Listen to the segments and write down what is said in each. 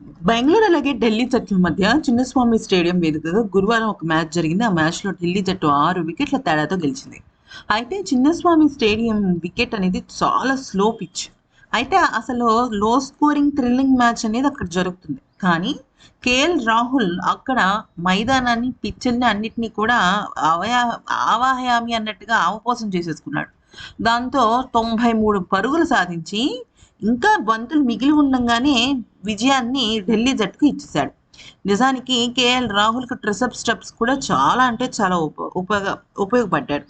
బెంగళూరు అలాగే ఢిల్లీ జట్ల మధ్య చిన్నస్వామి స్టేడియం వేదికగా గురువారం ఒక మ్యాచ్ జరిగింది. ఆ మ్యాచ్లో ఢిల్లీ జట్టు ఆరు వికెట్ల తేడాతో గెలిచింది. అయితే చిన్నస్వామి స్టేడియం వికెట్ అనేది చాలా స్లో పిచ్. అయితే అసలు లో స్కోరింగ్ థ్రిల్లింగ్ మ్యాచ్ అనేది అక్కడ జరుగుతుంది. కానీ కేఎల్ రాహుల్ అక్కడ మైదానాన్ని పిచ్చల్ని అన్నిటినీ కూడా అవయా ఆవాహయామి అన్నట్టుగా అవపోసం చేసేసుకున్నాడు. దాంతో తొంభై మూడు పరుగులు సాధించి ఇంకా బంతులు మిగిలి ఉండగానే విజయాన్ని ఢిల్లీ జట్టుకు ఇచ్చేశాడు. నిజానికి కేఎల్ రాహుల్కి ట్రిసప్ స్టెప్స్ కూడా చాలా అంటే చాలా ఉప ఉపయోగ ఉపయోగపడ్డాడు.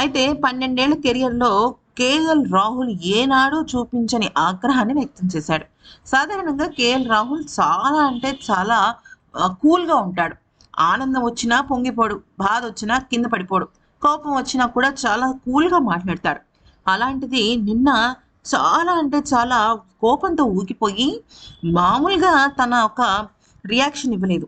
అయితే పన్నెండేళ్ళ కెరియర్లో కేఎల్ రాహుల్ ఏనాడు చూపించని ఆగ్రహాన్ని వ్యక్తం చేశాడు. సాధారణంగా కేఎల్ రాహుల్ చాలా అంటే చాలా కూల్గా ఉంటాడు. ఆనందం వచ్చినా పొంగిపోడు బాధ వచ్చినా కింద పడిపోడు కోపం వచ్చినా కూడా చాలా కూల్గా మాట్లాడతాడు. అలాంటిది నిన్న చాలా అంటే చాలా కోపంతో ఊగిపోయి మామూలుగా తన ఒక రియాక్షన్ ఇవ్వలేదు.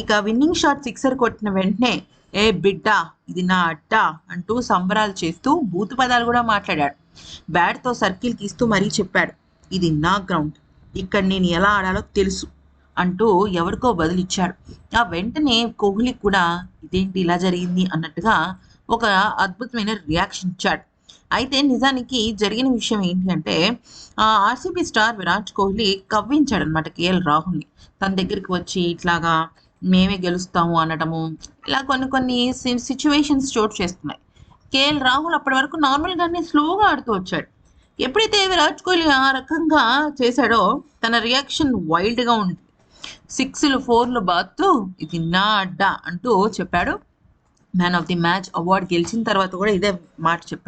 ఇక విన్నింగ్ షాట్ సిక్సర్ కొట్టిన వెంటనే ఏ బిడ్డ ఇది నా అడ్డ అంటూ సంబరాలు చేస్తూ బూతు పదాలు కూడా మాట్లాడాడు. బ్యాట్తో సర్కిల్ గీస్తూ మరీ చెప్పాడు ఇది నా గ్రౌండ్ ఇక్కడ నేను ఎలా ఆడాలో తెలుసు అంటూ ఎవరికో బదులిచ్చాడు ఆ వెంటనే కోహ్లీ కూడా ఇదేంటి ఇలా జరిగింది అన్నట్టుగా ఒక అద్భుతమైన రియాక్షన్ ఇచ్చాడు. అయితే నిజానికి జరిగిన విషయం ఏంటి అంటే ఆర్సీబీ స్టార్ విరాట్ కోహ్లీ కవ్వించాడు అనమాట కేఎల్ రాహుల్ని. తన దగ్గరికి వచ్చి ఇట్లాగా మేమే గెలుస్తాము అనటము ఇలా కొన్ని కొన్ని సిచ్యువేషన్స్ చోటు చేస్తున్నాయి కేఎల్ రాహుల్ అప్పటి వరకు నార్మల్గానే స్లోగా ఆడుతూ వచ్చాడు. ఎప్పుడైతే విరాట్ కోహ్లీ ఆ రకంగా చేశాడో తన రియాక్షన్ వైల్డ్గా ఉంది. సిక్స్లు ఫోర్లు బాత్తు ఇది నా అడ్డా అంటూ చెప్పాడు. Man of the match award గెలిచిన తర్వాత కూడా ఇదే మాట చెప్పాడు.